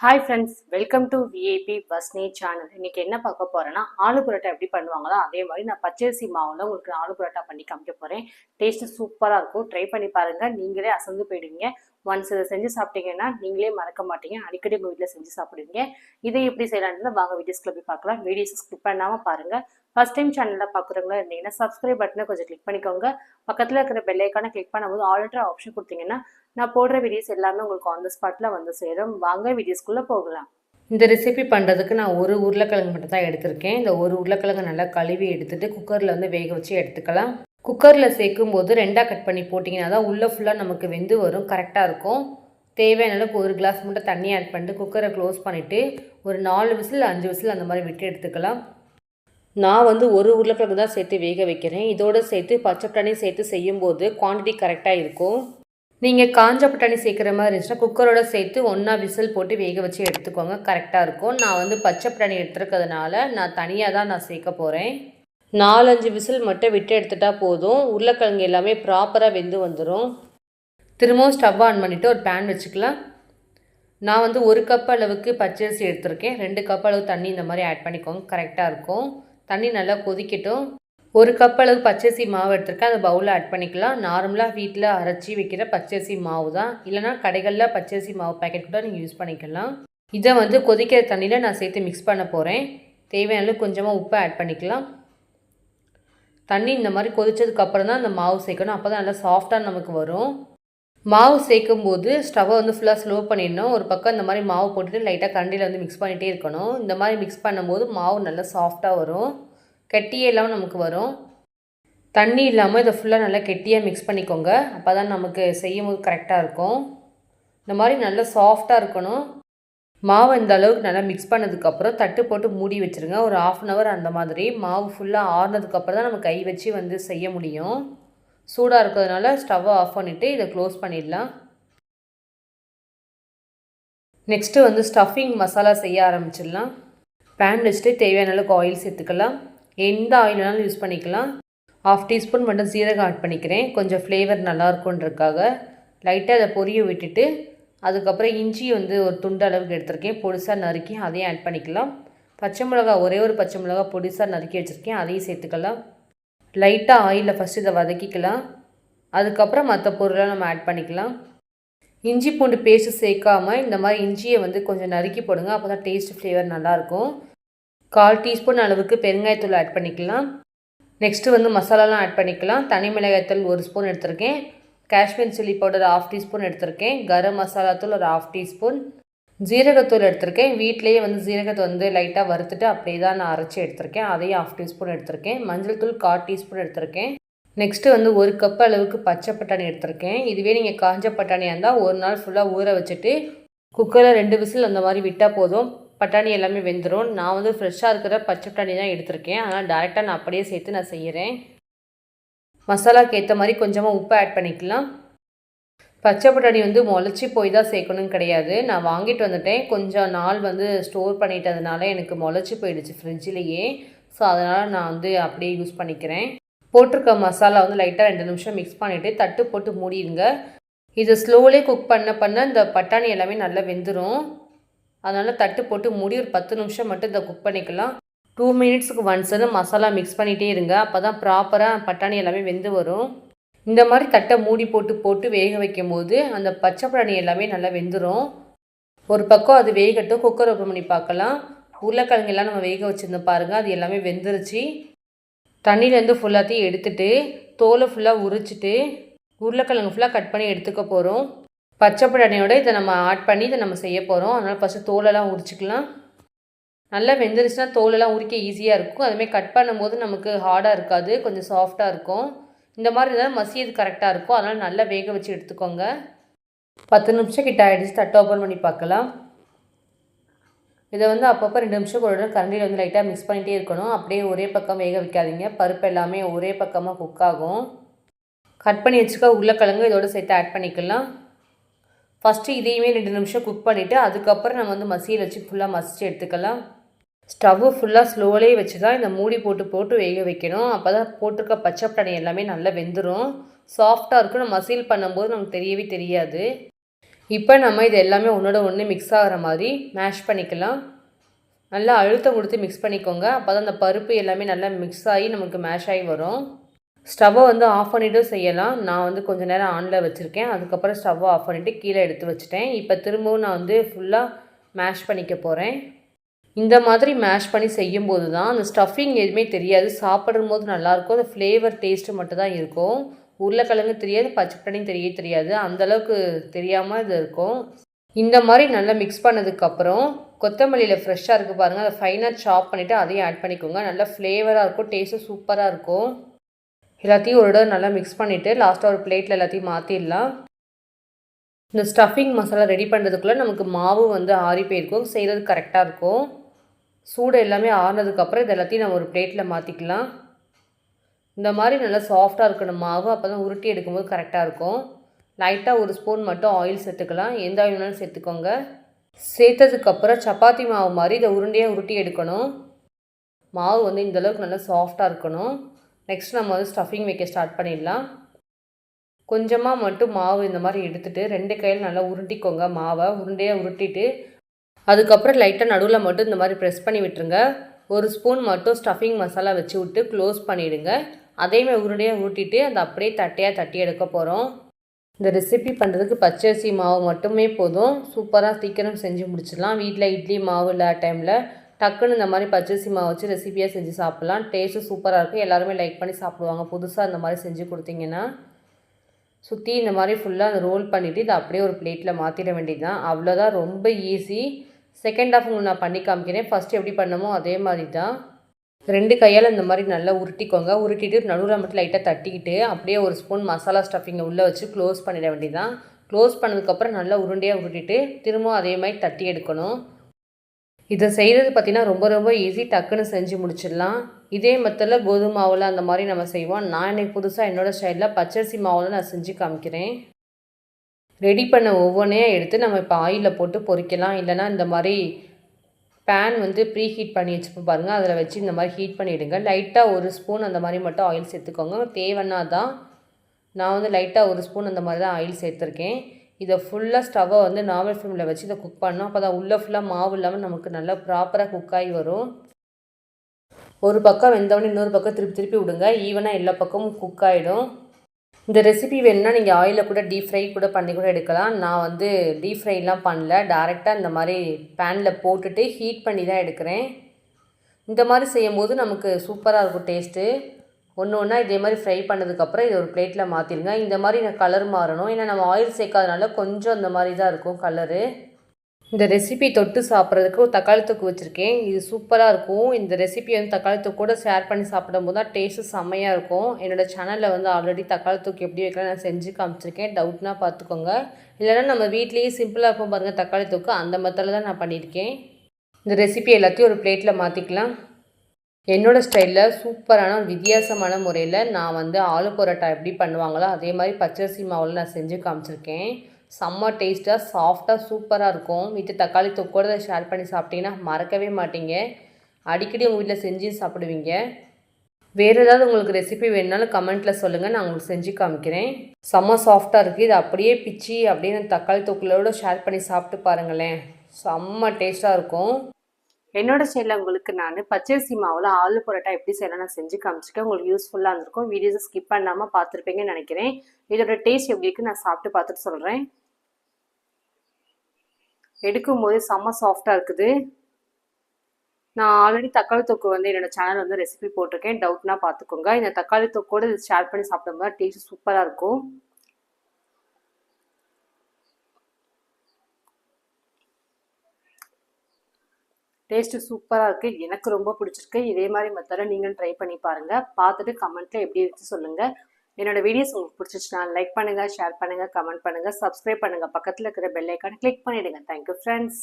Hi friends welcome to VIP பஸ்னி channel இன்னைக்கு என்ன பார்க்க போறேன்னா ஆலு புரோட்டா எப்படி பண்ணுவாங்களோ அதே மாதிரி நான் பச்சரிசி மாவுல உங்களுக்கு ஆலு பரோட்டா பண்ணி காமிக்க போறேன். டேஸ்ட் சூப்பராக இருக்கும். ட்ரை பண்ணி பாருங்க. நீங்களே அசந்து போயிடுவீங்க. ஒன்ஸ் இதை செஞ்சு சாப்பிட்டீங்கன்னா நீங்களே மறக்க மாட்டீங்க. அடிக்கடி உங்கள் வீட்டில் செஞ்சு சாப்பிடுவீங்க. இதை எப்படி செய்யலான்றத வாங்க வீடியோஸ்க்குள்ள போய் பார்க்கலாம். வீடியோஸ் ஸ்கிப் பண்ணாமல் பாருங்க. ஃபர்ஸ்ட் டைம் சேனலில் பார்க்குறவங்களா இருந்தீங்கன்னா சப்ஸ்கிரைப் பட்டனை கொஞ்சம் கிளிக் பண்ணிக்கோங்க. பக்கத்தில் இருக்கிற பெல்லைக்கான கிளிக் பண்ணும்போது ஆல்ரெடி ஆப்ஷன் கொடுத்தீங்கன்னா நான் போடுற வீடியோஸ் எல்லாமே உங்களுக்கு ஆன் த ஸ்பாட்டில் வந்து சேரும். வாங்க வீடியோஸ்குள்ளே போகலாம். இந்த ரெசிபி பண்ணுறதுக்கு நான் ஒரு உருளைக்கிழங்கு மட்டும் தான் எடுத்திருக்கேன். இந்த ஒரு உருளைக்கிழங்கு நல்லா கழுவி எடுத்துட்டு குக்கரில் வந்து வேக வச்சு எடுத்துக்கலாம். குக்கரில் சேர்க்கும் போது ரெண்டாக கட் பண்ணி போட்டிங்கன்னா தான் உள்ளே ஃபுல்லாக நமக்கு வெந்து வரும். கரெக்டாக இருக்கும். தேவையான அளவுக்கு ஒரு கிளாஸ் மட்டும் தண்ணி ஆட் பண்ணிட்டு குக்கரை க்ளோஸ் பண்ணிவிட்டு ஒரு நாலு விசில் அஞ்சு விசில் அந்த மாதிரி விட்டு எடுத்துக்கலாம். நான் வந்து ஒரு உருளைக்கிழங்கு தான் சேர்த்து வேக வைக்கிறேன். இதோடு சேர்த்து பச்சை பட்டாணி சேர்த்து செய்யும்போது குவான்டிட்டி கரெக்டாக இருக்கும். நீங்கள் காஞ்ச பட்டாணி சேர்க்குற மாதிரி இருந்துச்சுன்னா குக்கரோட சேர்த்து ஒன்றா விசில் போட்டு வேக வச்சு எடுத்துக்கோங்க. கரெக்டாக இருக்கும். நான் வந்து பச்சை பட்டாணி எடுத்துருக்கிறதுனால நான் தனியாக தான் நான் சேர்க்க போகிறேன் நாலஞ்சு விசில் மட்டும் விட்டு எடுத்துட்டா போதும். உருளைக்கிழங்கு எல்லாமே ப்ராப்பராக வெந்து வந்துடும் திரும்பவும் ஸ்டவ் ஆன் பண்ணிவிட்டு ஒரு பேன் வச்சுக்கலாம். நான் வந்து ஒரு கப் அளவுக்கு பச்சரிசி எடுத்திருக்கேன். ரெண்டு கப் அளவு தண்ணி இந்த மாதிரி ஆட் பண்ணிக்கோங்க. கரெக்டாக இருக்கும். தண்ணி நல்லா கொதிக்கட்டும். ஒரு கப் அளவு பச்சரிசி மாவு எடுத்துருக்கேன். அதை பவுலில் ஆட் பண்ணிக்கலாம். நார்மலாக வீட்டில் அரைச்சி வைக்கிற பச்சரிசி மாவு தான். இல்லைனா கடைகளில் பச்சரிசி மாவு பேக்கெட் கூட நீங்கள் யூஸ் பண்ணிக்கலாம். இதை வந்து கொதிக்கிற தண்ணியில் நான் சேர்த்து மிக்ஸ் பண்ண போகிறேன் தேவையான அளவு கொஞ்சமாக உப்பை ஆட் பண்ணிக்கலாம். தண்ணி இந்த மாதிரி கொதித்ததுக்கப்புறம் தான் அந்த மாவு சேர்க்கணும். அப்போ தான் நல்லா சாஃப்டாக நமக்கு வரும். மாவு சேர்க்கும் போது ஸ்டவ்வை வந்து ஃபுல்லாக ஸ்லோ பண்ணிடணும். ஒரு பக்கம் இந்த மாதிரி மாவு போட்டுட்டு லைட்டாக கண்டியில் வந்து மிக்ஸ் பண்ணிகிட்டே இருக்கணும். இந்த மாதிரி மிக்ஸ் பண்ணும்போது மாவு நல்லா சாஃப்டாக வரும். கெட்டியே இல்லாமல் நமக்கு வரும். தண்ணி இல்லாமல் இதை ஃபுல்லாக நல்லா கெட்டியாக மிக்ஸ் பண்ணிக்கோங்க. அப்போ தான் நமக்கு செய்யும் போது கரெக்டாக இருக்கும். இந்த மாதிரி நல்லா சாஃப்டாக இருக்கணும். மாவு இந்த அளவுக்கு நல்லா மிக்ஸ் பண்ணதுக்கப்புறம் தட்டு போட்டு மூடி வச்சுருங்க. ஒரு ஆஃப் அன் ஹவர் அந்த மாதிரி. மாவு ஃபுல்லாக ஆறுனதுக்கப்புறம் தான் நம்ம கை வச்சு வந்து செய்ய முடியும். சூடாக இருக்கிறதுனால ஸ்டவ்வை ஆஃப் பண்ணிவிட்டு இதை க்ளோஸ் பண்ணிடலாம். நெக்ஸ்ட்டு வந்து ஸ்டஃபிங் மசாலா செய்ய ஆரம்பிச்சிடலாம். பேன் வச்சுட்டு தேவையான அளவுக்கு ஆயில் சேர்த்துக்கலாம். எந்த ஆயில் வேணாலும் யூஸ் பண்ணிக்கலாம். ஆஃப் டீஸ்பூன் மட்டும் சீரகம் ஆட் பண்ணிக்கிறேன். கொஞ்சம் ஃப்ளேவர் நல்லாயிருக்குன்றக்காக லைட்டாக அதை பொரிய விட்டுட்டு அதுக்கப்புறம் இஞ்சி வந்து ஒரு துண்டு அளவுக்கு எடுத்திருக்கேன். பொடிசாக நறுக்கி அதையும் ஆட் பண்ணிக்கலாம். பச்சை மிளகா ஒரே ஒரு பச்சை மிளகா பொடிசாக நறுக்கி வச்சுருக்கேன். அதையும் சேர்த்துக்கலாம். லைட்டாக ஆயிலில் ஃபஸ்ட்டு இதை வதக்கிக்கலாம். அதுக்கப்புறம் மற்ற பொருளை நம்ம ஆட் பண்ணிக்கலாம். இஞ்சி பூண்டு பேஸ்ட்டு சேர்க்காமல் இந்த மாதிரி இஞ்சியை வந்து கொஞ்சம் நறுக்கி போடுங்க அப்போ தான் டேஸ்ட் ஃப்ளேவர் நல்லாயிருக்கும். கால் டீஸ்பூன் அளவுக்கு பெருங்காயத்தூள் ஆட் பண்ணிக்கலாம். நெக்ஸ்ட்டு வந்து மசாலாலாம் ஆட் பண்ணிக்கலாம். தனி மிளகாய்த்தூள் ஒரு ஸ்பூன் எடுத்திருக்கேன். Kashmir chilli powder half teaspoon எடுத்திருக்கேன். கரம் மசாலா தூள் ஒரு ஆஃப் டீஸ்பூன். ஜீரகத்தூள் எடுத்திருக்கேன். வீட்லேயே வந்து ஜீரகத்தை வந்து லைட்டாக வறுத்துட்டு அப்படியே தான் நான் அரைச்சி எடுத்திருக்கேன். அதையும் ஆஃப் டீஸ்பூன் எடுத்திருக்கேன். மஞ்சள் தூள் கால் டீஸ்பூன் எடுத்திருக்கேன். நெக்ஸ்ட்டு வந்து ஒரு கப் அளவுக்கு பச்சை பட்டாணி எடுத்திருக்கேன். இதுவே நீங்கள் காஞ்ச பட்டாணியாக இருந்தால் ஒரு நாள் ஃபுல்லாக ஊற வச்சுட்டு குக்கரில் ரெண்டு விசில் அந்த மாதிரி விட்டால் போதும். பட்டாணி எல்லாமே வெந்துடும் நான் வந்து ஃப்ரெஷ்ஷாக இருக்கிற பச்சை பட்டாணி தான் எடுத்திருக்கேன். அதனால் டேரெக்டாக நான் அப்படியே சேர்த்து நான் செய்கிறேன் மசாலாக்கு ஏற்ற மாதிரி கொஞ்சமாக உப்பு ஆட் பண்ணிக்கலாம். பச்சை பட்டாணி வந்து முளைச்சி போய் தான் சேர்க்கணும்னு கிடையாது. நான் வாங்கிட்டு வந்துட்டேன். கொஞ்சம் நாள் வந்து ஸ்டோர் பண்ணிட்டதுனால எனக்கு முளைச்சி போயிடுச்சு ஃப்ரிட்ஜிலேயே ஸோ அதனால் நான் வந்து அப்படியே யூஸ் பண்ணிக்கிறேன். போட்டிருக்க மசாலா வந்து லைட்டாக ரெண்டு நிமிஷம் மிக்ஸ் பண்ணிவிட்டு தட்டு போட்டு மூடிடுங்க. இது ஸ்லோலே குக் பண்ண பண்ண இந்த பட்டாணி எல்லாமே நல்லா வெந்துடும் அதனால் தட்டு போட்டு மூடி ஒரு பத்து நிமிஷம் மட்டும் இதை குக் பண்ணிக்கலாம். டூ மினிட்ஸுக்கு ஒன்ஸ் வந்து மசாலா மிக்ஸ் பண்ணிகிட்டே இருங்க. அப்போ தான் ப்ராப்பராக பட்டாணி எல்லாமே வெந்து வரும். இந்த மாதிரி தட்டை மூடி போட்டு போட்டு வேக வைக்கும் போது அந்த பச்சை பழனி எல்லாமே நல்லா வெந்துடும் ஒரு பக்கம் அது வேகட்டும் குக்கர் ஓப்பன் பண்ணி பார்க்கலாம். உருளைக்கிழங்கு எல்லாம் நம்ம வேக வச்சுருந்தோம் பாருங்கள் அது எல்லாமே வெந்துருச்சு. தண்ணியிலேருந்து ஃபுல்லாத்தையும் எடுத்துட்டு தோலை ஃபுல்லாக உரிச்சிட்டு உருளைக்கிழங்கு ஃபுல்லாக கட் பண்ணி எடுத்துக்க போகிறோம் பச்சை பழனியோட இதை நம்ம ஆட் பண்ணி இதை நம்ம செய்ய போகிறோம் அதனால் ஃபஸ்ட்டு தோலெல்லாம் உரிச்சிக்கலாம். நல்லா வெந்துருச்சுன்னா தோலெல்லாம் உரிக்க ஈஸியாக இருக்கும். அதுமாதிரி கட் பண்ணும்போது நமக்கு ஹார்டாக இருக்காது கொஞ்சம் சாஃப்டாக இருக்கும். இந்த மாதிரி இருந்தால் மசியது கரெக்டாக இருக்கும். அதனால் நல்லா வேக வச்சு எடுத்துக்கோங்க. பத்து நிமிஷம் கிட்ட ஆகிடுச்சு தட்டை ஓப்பன் பண்ணி பார்க்கலாம். இதை வந்து அப்பப்போ ரெண்டு நிமிஷம் கூட கரண்டியில் வந்து லைட்டாக மிக்ஸ் பண்ணிகிட்டே இருக்கணும். அப்படியே ஒரே பக்கம் வேக வைக்காதீங்க. பருப்பு எல்லாமே ஒரே பக்கமாக குக் ஆகும். கட் பண்ணி வச்சுக்க உருளைக்கிழங்கு இதோட சேர்த்து ஆட் பண்ணிக்கலாம். ஃபஸ்ட்டு இதையுமே ரெண்டு நிமிஷம் குக் பண்ணிவிட்டு அதுக்கப்புறம் நம்ம வந்து மசியில் வச்சு ஃபுல்லாக மசித்து எடுத்துக்கலாம். ஸ்டவ்வு ஃபுல்லாக ஸ்லோலே வச்சு தான் இந்த மூடி போட்டு போட்டு வேக வைக்கணும். அப்போ தான் போட்டிருக்க பச்சை பட்டாணி எல்லாமே நல்லா வெந்துடும் சாஃப்டாக இருக்கும். நம்ம மசீல் பண்ணும்போது நமக்கு தெரியவே தெரியாது. இப்போ நம்ம இது எல்லாமே ஒன்றோட ஒன்று மிக்ஸ் ஆகிற மாதிரி மேஷ் பண்ணிக்கலாம். நல்லா அழுத்தம் கொடுத்து மிக்ஸ் பண்ணிக்கோங்க. அப்போ தான் அந்த பருப்பு எல்லாமே நல்லா மிக்ஸ் ஆகி நமக்கு மேஷ் ஆகி வரும். ஸ்டவ்வை வந்து ஆஃப் பண்ணிவிட்டும் செய்யலாம். நான் வந்து கொஞ்ச நேரம் ஆனில் வச்சுருக்கேன். அதுக்கப்புறம் ஸ்டவ்வை ஆஃப் பண்ணிவிட்டு கீழே எடுத்து வச்சுட்டேன். இப்போ திரும்பவும் நான் வந்து ஃபுல்லாக மேஷ் பண்ணிக்க போகிறேன் இந்த மாதிரி மேஷ் பண்ணி செய்யும்போது தான் அந்த ஸ்டஃபிங் எதுவுமே தெரியாது. சாப்பிடும் போது நல்லாயிருக்கும். அந்த ஃப்ளேவர் டேஸ்ட்டு மட்டும் தான் இருக்கும். உருளைக்கிழங்கு தெரியாது பச்சைப்பட்டாணியும் தெரிய தெரியாது. அந்தளவுக்கு தெரியாமல் இது இருக்கும். இந்த மாதிரி நல்லா மிக்ஸ் பண்ணதுக்கப்புறம் கொத்தமல்லியில் ஃப்ரெஷ்ஷாக இருக்குது பாருங்கள் அதை ஃபைனாக சாப் பண்ணிவிட்டு அதையும் ஆட் பண்ணிக்கோங்க. நல்லா ஃப்ளேவராக இருக்கும். டேஸ்ட்டும் சூப்பராக இருக்கும். எல்லாத்தையும் ஒரு தடவை நல்லா மிக்ஸ் பண்ணிவிட்டு லாஸ்ட்டாக ஒரு பிளேட்டில் எல்லாத்தையும் மாற்றிடலாம் இந்த ஸ்டஃபிங் மசாலா ரெடி பண்ணுறதுக்குள்ளே நமக்கு மாவு வந்து ஆறி போயிருக்கும். செய்கிறது கரெக்டாக இருக்கும். சூடு எல்லாமே ஆறுனதுக்கப்புறம் இது எல்லாத்தையும் நம்ம ஒரு பிளேட்டில் மாற்றிக்கலாம் இந்த மாதிரி நல்லா சாஃப்டாக இருக்கணும். மாவு அப்போ தான் உருட்டி எடுக்கும்போது கரெக்டாக இருக்கும். லைட்டாக ஒரு ஸ்பூன் மட்டும் ஆயில் சேர்த்துக்கலாம். எந்த ஆயில் வேணாலும் சேர்த்துக்கோங்க. சேர்த்ததுக்கப்புறம் சப்பாத்தி மாவு மாதிரி இதை உருண்டையாக உருட்டி எடுக்கணும். மாவு வந்து இந்தளவுக்கு நல்லா சாஃப்டாக இருக்கணும். நெக்ஸ்ட் நம்ம வந்து ஸ்டஃபிங் வைக்க ஸ்டார்ட் பண்ணிடலாம். கொஞ்சமாக மட்டும் மாவு இந்த மாதிரி எடுத்துகிட்டு ரெண்டு கையில் நல்லா உருட்டிக்கோங்க மாவை. உருண்டையாக உருட்டிட்டு அதுக்கப்புறம் லைட்டாக நடுவில் மட்டும் இந்த மாதிரி ப்ரெஸ் பண்ணி விட்டுருங்க. ஒரு ஸ்பூன் மட்டும் ஸ்டஃபிங் மசாலா வச்சு விட்டு க்ளோஸ் பண்ணிவிடுங்க அதேமாதிரி உருண்டையாக ஊட்டிட்டு அதை அப்படியே தட்டையாக தட்டி எடுக்க போகிறோம் இந்த ரெசிபி பண்ணுறதுக்கு பச்சரிசி மாவு மட்டுமே போதும். சூப்பராக சீக்கிரம் செஞ்சு முடிச்சிடலாம். வீட்டில் இட்லி மாவு இல்லாத டைமில் டக்குன்னு இந்த மாதிரி பச்சரிசி மாவு வச்சு ரெசிபியாக செஞ்சு சாப்பிட்லாம். டேஸ்ட்டு சூப்பராக இருக்கும். எல்லாருமே லைக் பண்ணி சாப்பிடுவாங்க. புதுசாக இந்த மாதிரி செஞ்சு கொடுத்தீங்கன்னா. சுற்றி இந்த மாதிரி ஃபுல்லாக அந்த ரோல் பண்ணிவிட்டு இதை அப்படியே ஒரு பிளேட்டில் மாற்றிட வேண்டியது தான் அவ்வளோதான் ரொம்ப ஈஸி செகண்ட் ஆஃப் உங்களுக்கு நான் பண்ணி காமிக்கிறேன். ஃபஸ்ட்டு எப்படி பண்ணமோ அதே மாதிரி தான் ரெண்டு கையால் இந்த மாதிரி நல்லா உருட்டிக்கோங்க. உருட்டிட்டு நடுவில் மட்டும் லைட்டாக தட்டிக்கிட்டு அப்படியே ஒரு ஸ்பூன் மசாலா ஸ்டஃபிங்கை உள்ளே வச்சு க்ளோஸ் பண்ணிட வேண்டியதான் க்ளோஸ் பண்ணதுக்கப்புறம் நல்லா உருண்டையாக உருட்டிட்டு திரும்பவும் அதே மாதிரி தட்டி எடுக்கணும். இதை செய்கிறது பார்த்திங்கன்னா ரொம்ப ரொம்ப ஈஸி டக்குன்னு செஞ்சு முடிச்சிடலாம். இதே மத்தில் கோதுமை மாவில் அந்த மாதிரி நம்ம செய்வோம். நான் இன்றைக்கி புதுசாக என்னோடய ஸ்டைலில் பச்சரிசி மாவில் நான் செஞ்சு காமிக்கிறேன். ரெடி பண்ண ஒவ்வொன்றையும் எடுத்து நம்ம இப்போ ஆயிலில் போட்டு பொறிக்கலாம். இல்லைனா இந்த மாதிரி பேன் வந்து ப்ரீ ஹீட் பண்ணி வச்சுப்போம் பாருங்கள் அதில் வச்சு இந்த மாதிரி ஹீட் பண்ணிவிடுங்க லைட்டாக ஒரு ஸ்பூன் அந்த மாதிரி மட்டும் ஆயில் சேர்த்துக்கோங்க. தேவைன்னா தான் நான் வந்து லைட்டாக ஒரு ஸ்பூன் அந்த மாதிரி தான் ஆயில் சேர்த்துருக்கேன். இதை ஃபுல்லாக ஸ்டவ்வை வந்து நார்மல் ஃப்ளேமில் வச்சு இதை குக் பண்ணோம். அப்போ தான் உள்ளே ஃபுல்லாக மாவு இல்லாமல் நமக்கு நல்லா ப்ராப்பராக குக் ஆகி வரும். ஒரு பக்கம் வெந்தவொடனே இன்னொரு பக்கம் திருப்பி திருப்பி விடுங்க. ஈவனாக எல்லா பக்கமும் குக் ஆகிடும் இந்த ரெசிபி வேணுன்னா நீங்கள் ஆயிலில் கூட டீப் ஃப்ரை கூட பண்ணி கூட எடுக்கலாம். நான் வந்து டீப் ஃப்ரைலாம் பண்ணல. டேரெக்டாக இந்த மாதிரி பேனில் போட்டுட்டு ஹீட் பண்ணி தான் எடுக்கிறேன். இந்த மாதிரி செய்யும்போது நமக்கு சூப்பராக இருக்கும் டேஸ்ட்டு ஒன்று ஒன்றா இதே மாதிரி ஃப்ரை பண்ணதுக்கப்புறம் இதை ஒரு பிளேட்டில் மாற்றிடுங்க இந்த மாதிரி நான் கலர் மாறணும். ஏன்னா நம்ம ஆயில் சேர்க்காதனால கொஞ்சம் அந்த மாதிரி தான் இருக்கும் கலரு இந்த ரெசிபி தொட்டு சாப்பிட்றதுக்கு ஒரு தக்காளி தொக்கு வச்சுருக்கேன். இது சூப்பராக இருக்கும். இந்த ரெசிபி வந்து தக்காளி தொக்கு கூட ஷேர் பண்ணி சாப்பிடும்போது தான் டேஸ்ட்டு செம்மையாக இருக்கும். என்னோடய சேனலில் வந்து ஆல்ரெடி தக்காளி தொக்கு எப்படி வைக்கலாம் நான் செஞ்சு காமிச்சிருக்கேன். டவுட்னா பார்த்துக்கோங்க. இல்லைனா நம்ம வீட்லேயே சிம்பிளாக இருக்கும் பாருங்கள் தக்காளி தொக்கு. அந்த மத்தில் தான் நான் பண்ணியிருக்கேன். இந்த ரெசிபி எல்லாத்தையும் ஒரு பிளேட்டில் மாற்றிக்கலாம் என்னோடய ஸ்டைலில் சூப்பரான ஒரு வித்தியாசமான முறையில் நான் வந்து ஆலு பரோட்டா எப்படி பண்ணுவாங்களோ அதே மாதிரி பச்சரிசி மாவில் நான் செஞ்சு காமிச்சிருக்கேன். செம்ம டேஸ்ட்டாக சாஃப்டாக சூப்பராக இருக்கும். வீட்டு தக்காளி தொக்கோட ஷேர் பண்ணி சாப்பிட்டீங்கன்னா மறக்கவே மாட்டீங்க. அடிக்கடி உங்கள் வீட்டில் செஞ்சு சாப்பிடுவீங்க. வேறு ஏதாவது உங்களுக்கு ரெசிபி வேணுனாலும் கமெண்ட்டில் சொல்லுங்கள் நான் உங்களுக்கு செஞ்சு காமிக்கிறேன். செம்ம சாஃப்டாக இருக்குது இது அப்படியே பிச்சு அப்படியே தக்காளி தொக்குலோட ஷேர் பண்ணி சாப்பிட்டு பாருங்களேன். செம்ம டேஸ்ட்டாக இருக்கும். என்னோட சைடில் உங்களுக்கு நான் பச்சரிசி மாவில் ஆலு பரோட்டா எப்படி செய்யலாம் நான் செஞ்சு காமிச்சிருக்கேன் உங்களுக்கு யூஸ்ஃபுல்லாக இருந்திருக்கும். வீடியோஸை ஸ்கிப் பண்ணாமல் பார்த்துருப்பீங்கன்னு நினைக்கிறேன். இதோட டேஸ்ட் எப்படி இருக்குது நான் சாப்பிட்டு பார்த்துட்டு சொல்கிறேன் எடுக்கும்போது செம்ம சாஃப்டாக இருக்குது. நான் ஆல்ரெடி தக்காளி தொக்கு வந்து என்னோட சேனல் வந்து ரெசிபி போட்டிருக்கேன். டவுட்னா பார்த்துக்கோங்க. இந்த தக்காளி தொக்கோடு ஷேர் பண்ணி சாப்பிடும்போது டேஸ்ட் சூப்பராக இருக்கும். டேஸ்ட்டு சூப்பராக இருக்குது எனக்கு ரொம்ப பிடிச்சிருக்கு. இதே மாதிரி மெத்தடை நீங்களும் ட்ரை பண்ணி பாருங்கள் பார்த்துட்டு கமெண்ட்டில் எப்படி இருக்கு சொல்லுங்கள் என்னோட வீடியோஸ் உங்களுக்கு பிடிச்சிச்சுன்னா லைக் பண்ணுங்கள் ஷேர் பண்ணுங்கள் கமெண்ட் பண்ணுங்கள் சப்ஸ்கிரைப் பண்ணுங்கள் பக்கத்தில் இருக்கிற பெல் ஐக்கானை கிளிக் பண்ணிவிடுங்க தேங்க்யூ ஃப்ரெண்ட்ஸ்